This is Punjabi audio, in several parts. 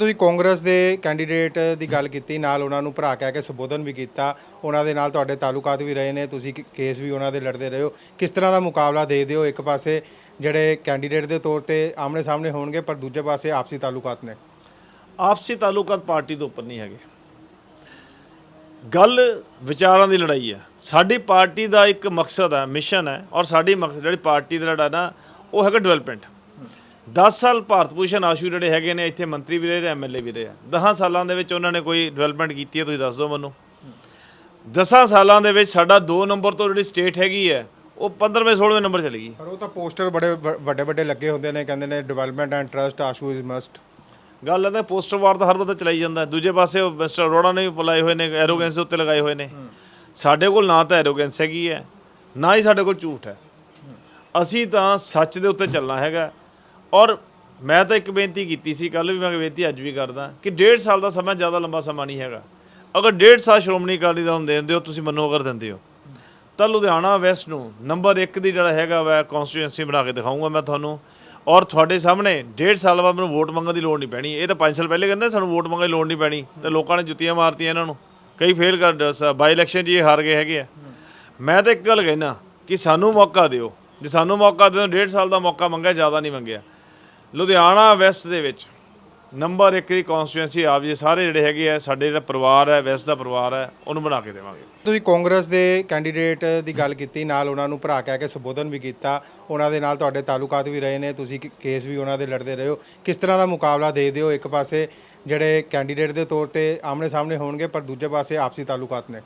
ਤੁਸੀਂ ਕਾਂਗਰਸ ਦੇ ਕੈਂਡੀਡੇਟ ਦੀ ਗੱਲ ਕੀਤੀ, ਨਾਲ ਉਹਨਾਂ ਨੂੰ ਭਰਾ ਕਹਿ ਕੇ ਸੰਬੋਧਨ ਵੀ ਕੀਤਾ, ਉਹਨਾਂ ਦੇ ਨਾਲ ਤੁਹਾਡੇ ਤਾਲੁਕਾਤ ਵੀ ਰਹੇ ਨੇ, ਤੁਸੀਂ ਕ- ਕੇਸ ਵੀ ਉਹਨਾਂ ਦੇ ਲੜਦੇ ਰਹੇ ਹੋ। ਕਿਸ ਤਰ੍ਹਾਂ ਦਾ ਮੁਕਾਬਲਾ ਦੇ ਦਿਓ ਇੱਕ ਪਾਸੇ, ਜਿਹੜੇ ਕੈਂਡੀਡੇਟ ਦੇ ਤੌਰ ਤੇ ਆਮਣੇ ਸਾਹਮਣੇ ਹੋਣਗੇ, ਪਰ ਦੂਜੇ ਪਾਸੇ ਆਪਸੀ ਤਾਲੁਕਾਤ ਨੇ? ਆਪਸੀ ਤਾਲੁਕਾਤ ਪਾਰਟੀ ਤੋਂ ਉੱਪਰ ਨਹੀਂ ਹੈਗੇ। ਗੱਲ ਵਿਚਾਰਾਂ ਦੀ ਲੜਾਈ ਹੈ। ਸਾਡੀ ਪਾਰਟੀ ਦਾ ਇੱਕ ਮਕਸਦ ਹੈ, ਮਿਸ਼ਨ ਹੈ, ਔਰ ਸਾਡੀ ਮਕਸਦ ਜਿਹੜੀ ਪਾਰਟੀ ਦਾ ਲੜਾ ਨਾ, ਉਹ ਹੈਗਾ ਡਿਵੈਲਪਮੈਂਟ। 10 ਸਾਲ ਭਾਰਤ ਭੂਸ਼ਣ ਆਸ਼ੂ ਜਿਹੜੇ ਹੈਗੇ ਨੇ ਇੱਥੇ ਮੰਤਰੀ ਵੀ ਰਹੇ ਨੇ ਐਮਐਲਏ ਵੀ ਰਹੇ ਆ। 10 ਸਾਲਾਂ ਦੇ ਵਿੱਚ ਉਹਨਾਂ ਨੇ ਕੋਈ ਡਿਵੈਲਪਮੈਂਟ ਕੀਤੀ ਹੈ ਤੁਸੀਂ ਦੱਸ ਦਿਓ ਮੈਨੂੰ। 10 ਸਾਲਾਂ ਦੇ ਵਿੱਚ ਸਾਡਾ 2 ਨੰਬਰ ਤੋਂ ਜਿਹੜੀ ਸਟੇਟ ਹੈਗੀ ਹੈ ਉਹ 15ਵੇਂ 16ਵੇਂ ਨੰਬਰ ਚਲੀ ਗਈ। ਪਰ ਉਹ ਤਾਂ ਪੋਸਟਰ ਬੜੇ ਵੱਡੇ ਵੱਡੇ ਲੱਗੇ ਹੁੰਦੇ ਨੇ ਕਹਿੰਦੇ ਨੇ development and trust Ashu is must ਗੱਲ ਹੈ ਤਾਂ ਪੋਸਟਰ ਵਾਰ ਤਾਂ ਹਰ ਬੰਦਾ ਚਲਾਈ ਜਾਂਦਾ। ਦੂਜੇ ਪਾਸੇ ਉਹ ਮਿਸਟਰ ਅਰੋੜਾ ਨੇ ਵੀ ਬੁਲਾਏ ਹੋਏ ਨੇ ਐਰੋਗੈਂਸ ਦੇ ਉੱਤੇ ਲਗਾਏ ਹੋਏ ਨੇ। ਸਾਡੇ ਕੋਲ ਨਾ ਤਾਂ ਐਰੋਗੈਂਸ ਹੈਗੀ ਹੈ ਨਾ ਹੀ ਸਾਡੇ ਕੋਲ ਝੂਠ ਹੈ। ਅਸੀਂ ਤਾਂ ਸੱਚ ਦੇ ਉੱਤੇ ਚੱਲਣਾ ਹੈਗਾ। ਔਰ ਮੈਂ ਤਾਂ ਇੱਕ ਬੇਨਤੀ ਕੀਤੀ ਸੀ ਕੱਲ ਵੀ ਮੈਂ ਬੇਨਤੀ ਅੱਜ ਵੀ ਕਰਦਾ ਕਿ ਡੇਢ ਸਾਲ ਦਾ ਸਮਾਂ ਜ਼ਿਆਦਾ ਲੰਬਾ ਸਮਾਂ ਨਹੀਂ ਹੈਗਾ। ਅਗਰ ਡੇਢ ਸਾਲ ਸ਼੍ਰੋਮਣੀ ਅਕਾਲੀ ਦਲ ਨੂੰ ਦੇ ਦਿੰਦੇ ਹੋ, ਤੁਸੀਂ ਮੰਨੋ ਅਗਰ ਦਿੰਦੇ ਹੋ। ਤਾਂ ਲੁਧਿਆਣਾ ਵੈਸਟ ਨੂੰ ਨੰਬਰ 1 ਦੀ ਜਿਹੜਾ ਹੈਗਾ ਵਾ ਕਨਸਟੀਟੂਐਂਸੀ ਬਣਾ ਕੇ ਦਿਖਾਊਂਗਾ ਮੈਂ ਤੁਹਾਨੂੰ। ਔਰ ਤੁਹਾਡੇ ਸਾਹਮਣੇ ਡੇਢ ਸਾਲ ਬਾਅਦ ਮੈਨੂੰ ਵੋਟ ਮੰਗਣ ਦੀ ਲੋੜ ਨਹੀਂ ਪੈਣੀ। ਇਹ ਤਾਂ 5 ਸਾਲ ਪਹਿਲੇ ਕਹਿੰਦੇ ਸਾਨੂੰ ਵੋਟ ਮੰਗਣ ਦੀ ਲੋੜ ਨਹੀਂ ਪੈਣੀ। ਤੇ ਲੋਕਾਂ ਨੇ ਜੁੱਤੀਆਂ ਮਾਰਤੀਆਂ ਇਹਨਾਂ ਨੂੰ। ਕਈ ਫੇਲ ਕਰ ਬਾਈ ਇਲੈਕਸ਼ਨ 'ਚ ਇਹ ਹਾਰ ਗਏ ਹੈਗੇ ਆ। ਮੈਂ ਤਾਂ ਇੱਕ ਗੱਲ ਕਹਿਣਾ ਕਿ ਸਾਨੂੰ ਮੌਕਾ ਦਿਓ। ਜੇ ਸਾਨੂੰ ਮੌਕਾ ਦਿਓ ਡੇਢ ਸਾਲ ਦਾ ਮੌਕਾ ਮੰਗਿਆ, ਜ਼ਿਆਦਾ ਨਹੀਂ ਮੰਗਿਆ। ਲੁਧਿਆਣਾ ਵੈਸਟ ਦੇ ਵਿੱਚ ਨੰਬਰ 1 ਦੀ ਕਨਸਟੀਟੂਐਂਸੀ ਆਪ ਜੀ ਸਾਰੇ ਜਿਹੜੇ ਹੈਗੇ ਆ ਸਾਡੇ ਜਿਹੜਾ ਪਰਿਵਾਰ ਹੈ ਵੈਸਟ ਦਾ ਪਰਿਵਾਰ ਹੈ ਉਹਨੂੰ ਬਣਾ ਕੇ ਦੇਵਾਂਗੇ। ਤੁਸੀਂ ਕਾਂਗਰਸ ਦੇ ਕੈਂਡੀਡੇਟ ਦੀ ਗੱਲ ਕੀਤੀ ਨਾਲ ਉਹਨਾਂ ਨੂੰ ਭਰਾ ਕਹਿ ਕੇ ਸੰਬੋਧਨ ਵੀ ਕੀਤਾ ਉਹਨਾਂ ਦੇ ਨਾਲ ਤੁਹਾਡੇ ਤਾਲੁਕਾਤ ਵੀ ਰਹੇ ਨੇ ਤੁਸੀਂ ਕੇਸ ਵੀ ਉਹਨਾਂ ਦੇ ਲੜਦੇ ਰਹੇ ਹੋ। ਕਿਸ ਤਰ੍ਹਾਂ ਦਾ ਮੁਕਾਬਲਾ ਦੇ ਦਿਓ ਇੱਕ ਪਾਸੇ ਜਿਹੜੇ ਕੈਂਡੀਡੇਟ ਦੇ ਤੌਰ ਤੇ ਆਮਣੇ ਸਾਹਮਣੇ ਹੋਣਗੇ ਪਰ ਦੂਜੇ ਪਾਸੇ ਆਪਸੀ ਤਾਲੁਕਾਤ ਨੇ?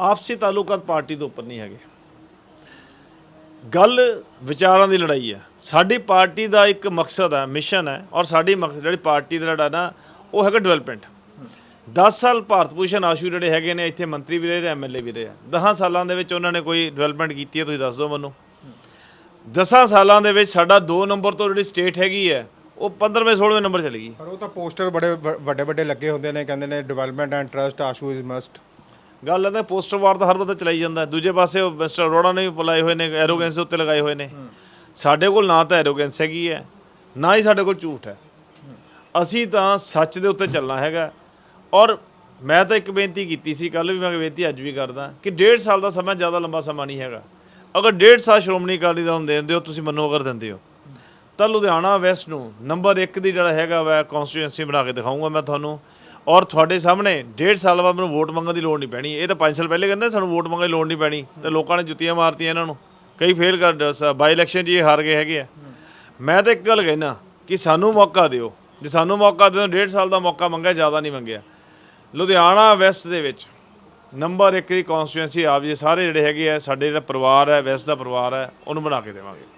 ਆਪਸੀ ਤਾਲੁਕਾਤ ਪਾਰਟੀ ਤੋਂ ਉੱਪਰ ਨਹੀਂ ਹੈਗੇ। ਗੱਲ ਵਿਚਾਰਾਂ ਦੀ ਲੜਾਈ ਹੈ ਸਾਡੀ ਪਾਰਟੀ ਦਾ ਇੱਕ ਮਕਸਦ ਹੈ ਮਿਸ਼ਨ ਹੈ ਔਰ ਸਾਡੀ ਮਕਸਦ ਜਿਹੜੀ ਪਾਰਟੀ ਦਾ ਲੜਾ ਨਾ, ਉਹ ਹੈਗਾ ਡਿਵੈਲਪਮੈਂਟ। 10 ਸਾਲ ਭਾਰਤ ਭੂਸ਼ਣ ਆਸ਼ੂ ਜਿਹੜੇ ਹੈਗੇ ਨੇ, ਇੱਥੇ ਮੰਤਰੀ ਵੀ ਰਹੇ ਨੇ ਐਮਐਲਏ ਵੀ ਰਹੇ ਆ। 10 ਸਾਲਾਂ ਦੇ ਵਿੱਚ ਉਹਨਾਂ ਨੇ ਕੋਈ ਡਿਵੈਲਪਮੈਂਟ ਕੀਤੀ ਹੈ ਤੁਸੀਂ ਦੱਸ ਦਿਓ ਮੈਨੂੰ। 10 ਸਾਲਾਂ ਦੇ ਵਿੱਚ ਸਾਡਾ 2 ਨੰਬਰ ਤੋਂ ਜਿਹੜੀ ਸਟੇਟ ਹੈਗੀ ਹੈ ਉਹ 15ਵੇਂ 16ਵੇਂ ਨੰਬਰ ਚਲੀ ਗਈ। ਪਰ ਉਹ ਤਾਂ ਪੋਸਟਰ ਬੜੇ ਵ- ਵੱਡੇ ਵੱਡੇ ਲੱਗੇ ਹੁੰਦੇ ਨੇ, ਕਹਿੰਦੇ ਨੇ development and trust Ashu is must ਗੱਲ ਤਾਂ ਪੋਸਟਰ ਵਾਰ ਤਾਂ ਹਰ ਬੰਦਾ ਚਲਾਈ ਜਾਂਦਾ। ਦੂਜੇ ਪਾਸੇ ਉਹ ਮਿਸਟਰ ਅਰੋੜਾ ਨੇ ਵੀ ਬੁਲਾਏ ਹੋਏ ਨੇ ਐਰੋਗੈਂਸ ਉੱਤੇ ਲਗਾਏ ਹੋਏ ਨੇ। ਸਾਡੇ ਕੋਲ ਨਾ ਤਾਂ ਐਰੋਗੈਂਸ ਹੈਗੀ ਹੈ ਨਾ ਹੀ ਸਾਡੇ ਕੋਲ ਝੂਠ ਹੈ। ਅਸੀਂ ਤਾਂ ਸੱਚ ਦੇ ਉੱਤੇ ਚੱਲਣਾ ਹੈਗਾ। ਔਰ ਮੈਂ ਤਾਂ ਇੱਕ ਬੇਨਤੀ ਕੀਤੀ ਸੀ ਕੱਲ ਵੀ ਮੈਂ ਬੇਨਤੀ ਅੱਜ ਵੀ ਕਰਦਾ ਕਿ ਡੇਢ ਸਾਲ ਦਾ ਸਮਾਂ ਜ਼ਿਆਦਾ ਲੰਬਾ ਸਮਾਂ ਨਹੀਂ ਹੈਗਾ। ਅਗਰ ਡੇਢ ਸਾਲ ਸ਼੍ਰੋਮਣੀ ਅਕਾਲੀ ਦਲ ਨੂੰ ਦੇ ਦਿੰਦੇ ਹੋ ਤੁਸੀਂ ਮੰਨੋ ਅਗਰ ਦਿੰਦੇ ਹੋ। ਤਾਂ ਲੁਧਿਆਣਾ ਵੈਸਟ ਨੂੰ ਨੰਬਰ 1 ਦੀ ਜਿਹੜਾ ਹੈਗਾ ਵਾ ਕਨਸਟੀਟੂਐਂਸੀ ਬਣਾ ਕੇ ਦਿਖਾਊਂਗਾ ਮੈਂ ਤੁਹਾਨੂੰ। ਔਰ ਤੁਹਾਡੇ ਸਾਹਮਣੇ ਡੇਢ ਸਾਲ ਬਾਅਦ ਮੈਨੂੰ ਵੋਟ ਮੰਗਣ ਦੀ ਲੋੜ ਨਹੀਂ ਪੈਣੀ। ਇਹ ਤਾਂ 5 ਸਾਲ ਪਹਿਲੇ ਕਹਿੰਦੇ ਸਾਨੂੰ ਵੋਟ ਮੰਗਣ ਦੀ ਲੋੜ ਨਹੀਂ ਪੈਣੀ। ਤੇ ਲੋਕਾਂ ਨੇ ਜੁੱਤੀਆਂ ਮਾਰਤੀਆਂ ਇਹਨਾਂ ਨੂੰ। ਕਈ ਫੇਲ ਕਰ ਬਾਈ ਇਲੈਕਸ਼ਨ 'ਚ ਇਹ ਹਾਰ ਗਏ ਹੈਗੇ ਆ। ਮੈਂ ਤਾਂ ਇੱਕ ਗੱਲ ਕਹਿਣਾ ਕਿ ਸਾਨੂੰ ਮੌਕਾ ਦਿਓ। ਜੇ ਸਾਨੂੰ ਮੌਕਾ ਦਿਓ ਡੇਢ ਸਾਲ ਦਾ ਮੌਕਾ ਮੰਗਿਆ, ਜ਼ਿਆਦਾ ਨਹੀਂ ਮੰਗਿਆ। ਲੁਧਿਆਣਾ ਵੈਸਟ ਦੇ ਵਿੱਚ ਨੰਬਰ 1 ਦੀ ਕਨਸਟੀਟੂਐਂਸੀ ਆਪ ਜੀ ਸਾਰੇ ਜਿਹੜੇ ਹੈਗੇ ਆ, ਸਾਡੇ ਜਿਹੜਾ ਪਰਿਵਾਰ ਹੈ, ਵੈਸਟ ਦਾ ਪਰਿਵਾਰ ਹੈ, ਉਹਨੂੰ ਬਣਾ ਕੇ ਦੇਵਾਂਗੇ।